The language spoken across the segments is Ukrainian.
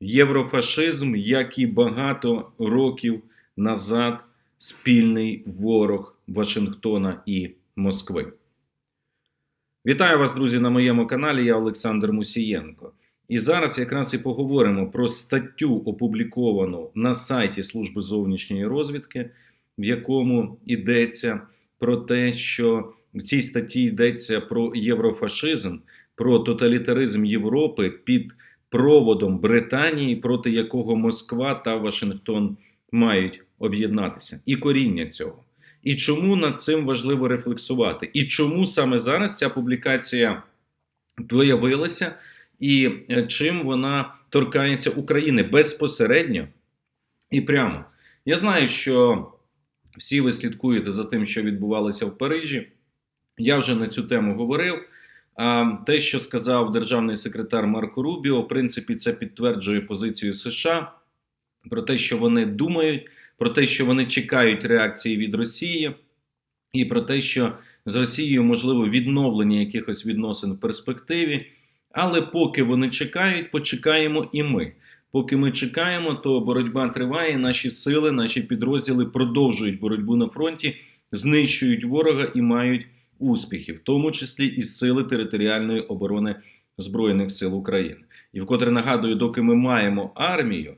єврофашизм, як і багато років назад спільний ворог Вашингтона і Москви. Вітаю вас, друзі, на моєму каналі. Я Олександр Мусієнко. І зараз якраз і поговоримо про статтю, опубліковану на сайті Служби зовнішньої розвідки, в якому йдеться про те, що в цій статті йдеться про єврофашизм, про тоталітаризм Європи під проводом Британії, проти якого Москва та Вашингтон мають об'єднатися, і коріння цього. І чому над цим важливо рефлексувати? І чому саме зараз ця публікація появилася, і е, чим вона торкається України безпосередньо і прямо? Я знаю, що всі ви слідкуєте за тим, що відбувалося в Парижі. Я вже на цю тему говорив. А те, що сказав державний секретар Марко Рубіо, в принципі, це підтверджує позицію США про те, що вони думають, про те, що вони чекають реакції від Росії, і про те, що з Росією можливо відновлення якихось відносин в перспективі. Але поки вони чекають, почекаємо і ми. Поки ми чекаємо, то боротьба триває. Наші сили, наші підрозділи продовжують боротьбу на фронті, знищують ворога і мають успіхи, в тому числі і сили територіальної оборони Збройних сил України. І вкотре нагадую, доки ми маємо армію,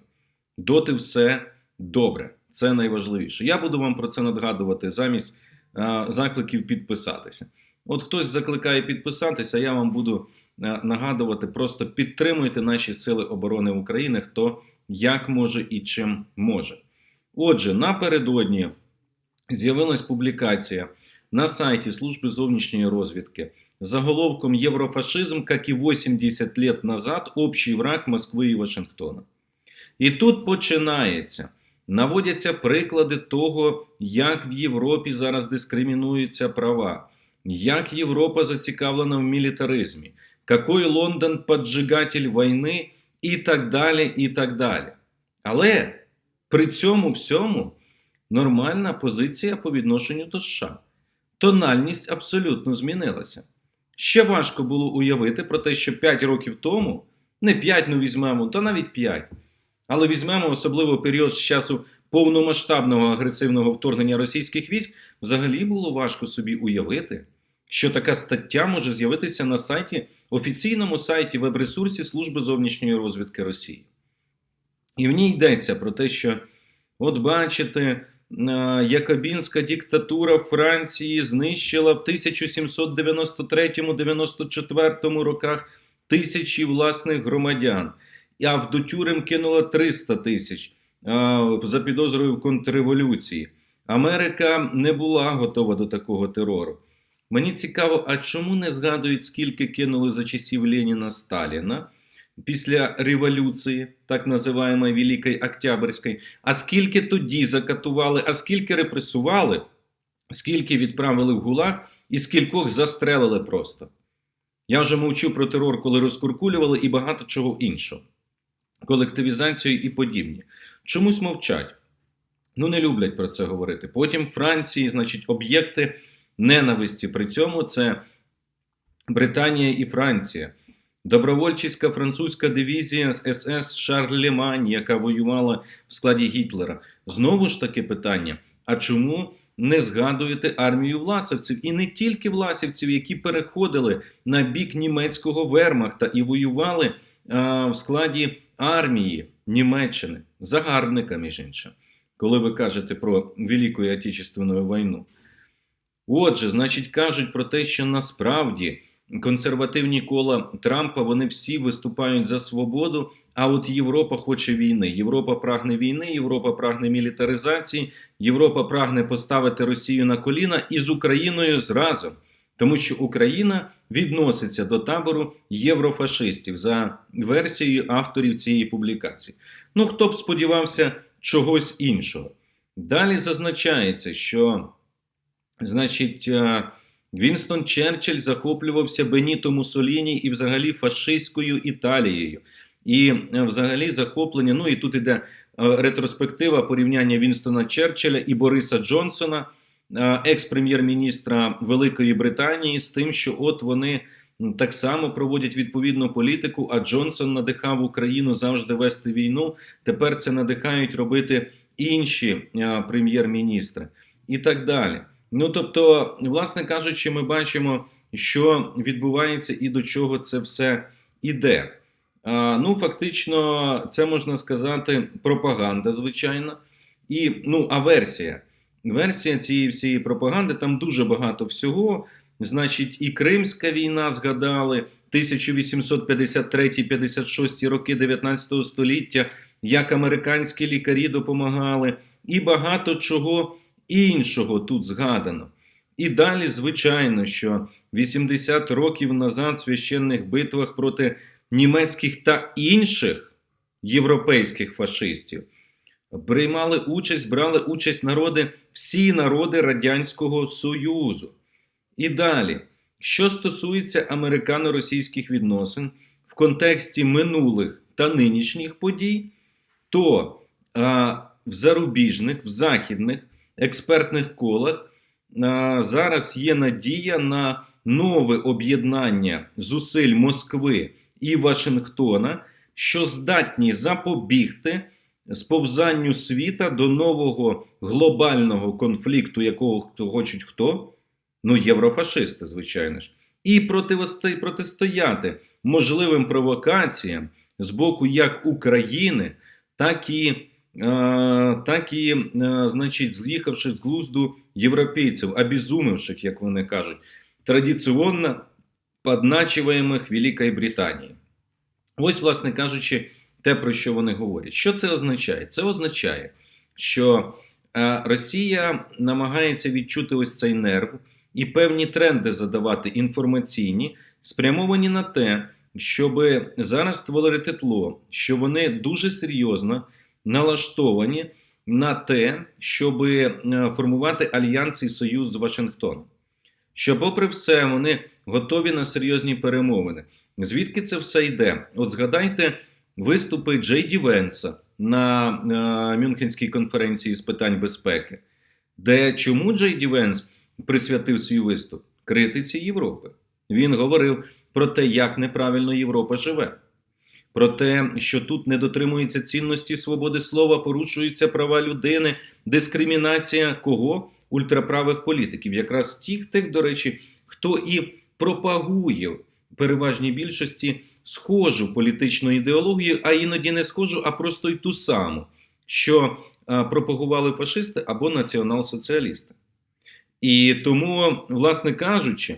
доти все добре. Це найважливіше. Я буду вам про це надгадувати замість а, закликів підписатися. От хтось закликає підписатися, я вам буду а, нагадувати, просто підтримуйте наші сили оборони України, хто як може і чим може. Отже, напередодні з'явилась публікація на сайті Служби зовнішньої розвідки заголовком «Еврофашизм, как и 80 лет назад, общий враг Москви і Вашингтона». І тут починається. Наводяться приклади того, як в Європі зараз дискримінуються права, як Європа зацікавлена в мілітаризмі, какой Лондон поджигатель війни і так далі. і так далі. Але при цьому всьому нормальна позиція по відношенню до США. Тональність абсолютно змінилася. Ще важко було уявити про те, що 5 років тому, не 5, ну візьмемо, то навіть 5, але візьмемо особливо період з часу повномасштабного агресивного вторгнення російських військ, взагалі було важко собі уявити, що така стаття може з'явитися на сайті, офіційному сайті веб-ресурсі Служби зовнішньої розвідки Росії. І в ній йдеться про те, що, от бачите, Якобінська диктатура Франції знищила в 1793-94 роках тисячі власних громадян, а в до тюрем кинула 300 тисяч за підозрою в контрреволюції. Америка не була готова до такого терору. Мені цікаво, а чому не згадують, скільки кинули за часів Леніна Сталіна після революції, так називаємої Великої Октябрьської, а скільки тоді закатували, а скільки репресували, скільки відправили в ГУЛАГ і скількох застрелили просто. Я вже мовчу про терор, коли розкуркулювали і багато чого іншого. Колективізацію і подібні. Чомусь мовчать. Ну, не люблять про це говорити. Потім Франції, значить, об'єкти ненависті. При цьому це Британія і Франція. Добровольчиська французька дивізія СС Шарлемань, яка воювала в складі Гітлера. Знову ж таки питання: а чому не згадуєте армію власовців? І не тільки власівців, які переходили на бік німецького вермахта і воювали а, в складі армії Німеччини, загарбника, між іншим, коли ви кажете про Велику Отечественну війну. Отже, значить, кажуть про те, що насправді консервативні кола Трампа вони всі виступають за свободу. А от Європа хоче війни. Європа прагне війни, Європа прагне мілітаризації, Європа прагне поставити Росію на коліна і з Україною зразу, тому що Україна відноситься до табору єврофашистів за версією авторів цієї публікації. Ну хто б сподівався чогось іншого? Далі зазначається, що, значить. Вінстон Черчилль захоплювався Беніто Муссоліні і взагалі фашистською Італією. І е, взагалі захоплення. Ну і тут іде е, ретроспектива порівняння Вінстона Черчилля і Бориса Джонсона, е, екс-прем'єр-міністра Великої Британії, з тим, що от вони так само проводять відповідну політику. А Джонсон надихав Україну завжди вести війну. Тепер це надихають робити інші прем'єр-міністри і так далі. Ну тобто, власне кажучи, ми бачимо, що відбувається і до чого це все іде. Ну, фактично, це можна сказати пропаганда, звичайно, і ну, а версія. Версія цієї всієї пропаганди там дуже багато всього. Значить, і Кримська війна згадали 1853-56 роки 19 століття, як американські лікарі допомагали, і багато чого іншого тут згадано. І далі, звичайно, що 80 років назад в священних битвах проти німецьких та інших європейських фашистів приймали участь, брали участь народи, всі народи Радянського Союзу. І далі, що стосується американо-російських відносин в контексті минулих та нинішніх подій, то а, в зарубіжних, в західних експертних колах зараз є надія на нове об'єднання зусиль Москви і Вашингтона, що здатні запобігти сповзанню світа до нового глобального конфлікту, якого хочуть хто? Ну, єврофашисти, звичайно ж, і протистояти можливим провокаціям з боку як України, так і, так і е, значить, з'їхавши з глузду європейців, обезумевших, як вони кажуть, традиційно подначиваємих Великої Британії. Ось, власне кажучи, те, про що вони говорять. Що це означає? Це означає, що е, Росія намагається відчути ось цей нерв і певні тренди задавати інформаційні, спрямовані на те, щоб зараз створити тло, що вони дуже серйозно налаштовані на те, щоб е, формувати альянс і союз з Вашингтоном. Що, попри все, вони готові на серйозні перемовини. Звідки це все йде? От згадайте виступи Джей Ді Венса на е, Мюнхенській конференції з питань безпеки, де чому Джей Ді Венс присвятив свій виступ критиці Європи. Він говорив про те, як неправильно Європа живе, про те, що тут не дотримуються цінності свободи слова, порушуються права людини, дискримінація кого? Ультраправих політиків, якраз тих, тих, до речі, хто і пропагує переважній більшості схожу політичну ідеологію, а іноді не схожу, а просто й ту саму, що пропагували фашисти або націонал-соціалісти. І тому, власне кажучи,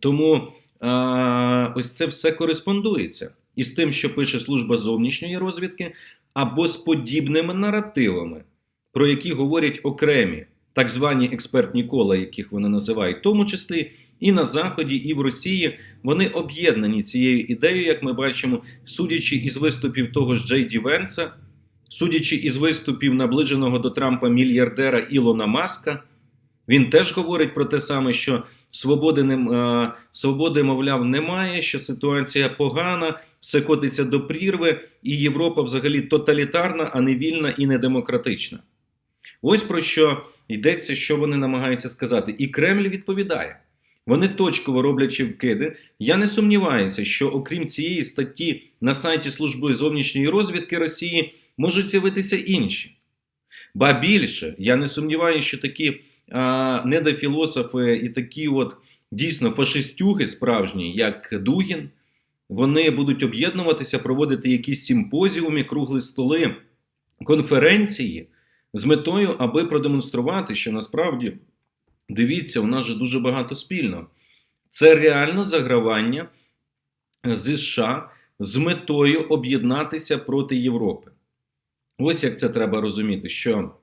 тому а, ось це все кореспондується із тим, що пише служба зовнішньої розвідки, або з подібними наративами, про які говорять окремі так звані експертні кола, яких вони називають, в тому числі і на Заході, і в Росії, вони об'єднані цією ідеєю, як ми бачимо, судячи із виступів того ж Джей Ді судячи із виступів наближеного до Трампа мільярдера Ілона Маска, він теж говорить про те саме, що свободи, не, е, свободи, мовляв, немає, що ситуація погана, все котиться до прірви, і Європа взагалі тоталітарна, а не вільна і не демократична. Ось про що йдеться, що вони намагаються сказати. І Кремль відповідає. Вони точково роблячи вкиди. Я не сумніваюся, що окрім цієї статті на сайті Служби зовнішньої розвідки Росії можуть з'явитися інші. Ба більше, я не сумніваюся, що такі недофілософи і такі от дійсно фашистюги справжні, як Дугін, вони будуть об'єднуватися, проводити якісь симпозіуми, кругли столи, конференції з метою, аби продемонструвати, що насправді дивіться, у нас же дуже багато спільного. Це реально загравання зі США з метою об'єднатися проти Європи. Ось як це треба розуміти, що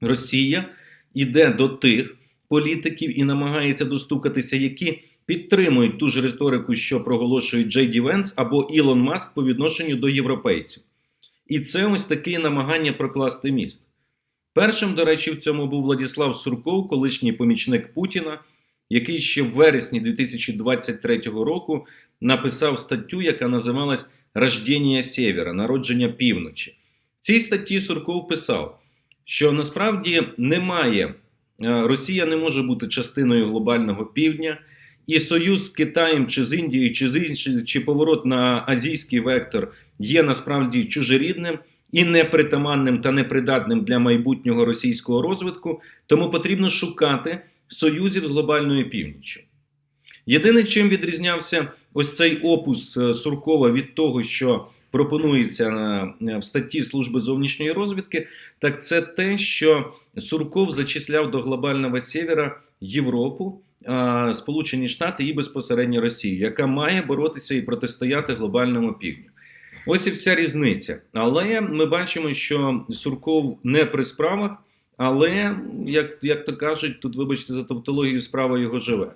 Росія йде до тих політиків і намагається достукатися, які підтримують ту ж риторику, що проголошують Джей Ді Венс або Ілон Маск по відношенню до європейців. І це ось таке намагання прокласти міст. Першим, до речі, в цьому був Владислав Сурков, колишній помічник Путіна, який ще в вересні 2023 року написав статтю, яка називалась Рождення Сєвєра, народження півночі. В цій статті Сурков писав, що насправді немає, е, Росія не може бути частиною глобального півдня, і союз з Китаєм чи з Індією, чи з іншим, чи поворот на азійський вектор є насправді чужорідним і непритаманним та непридатним для майбутнього російського розвитку, тому потрібно шукати союзів з глобальною північчю. Єдине, чим відрізнявся ось цей опус е, Суркова від того, що пропонується е, в статті Служби зовнішньої розвідки, так це те, що Сурков зачисляв до глобального севера Європу, Сполучені Штати і безпосередньо Росію, яка має боротися і протистояти глобальному півдню. Ось і вся різниця. Але ми бачимо, що Сурков не при справах, але, як, як то кажуть, тут, вибачте, за тавтологію, справа його живе.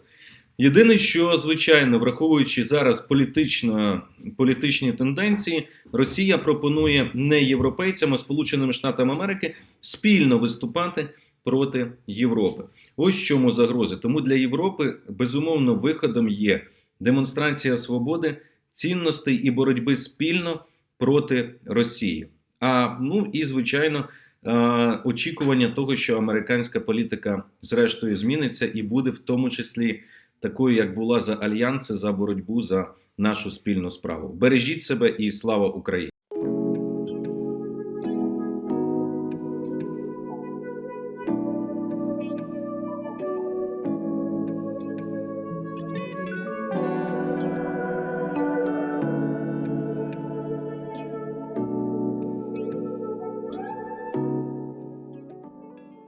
Єдине, що звичайно, враховуючи зараз політично, політичні тенденції, Росія пропонує не європейцям, а Сполученим Штатам Америки спільно виступати проти Європи. Ось чому загрози. Тому для Європи безумовно виходом є демонстрація свободи, цінностей і боротьби спільно проти Росії. А ну і звичайно. Очікування того, що американська політика зрештою зміниться і буде в тому числі такою, як була за альянси за боротьбу за нашу спільну справу. Бережіть себе і слава Україні!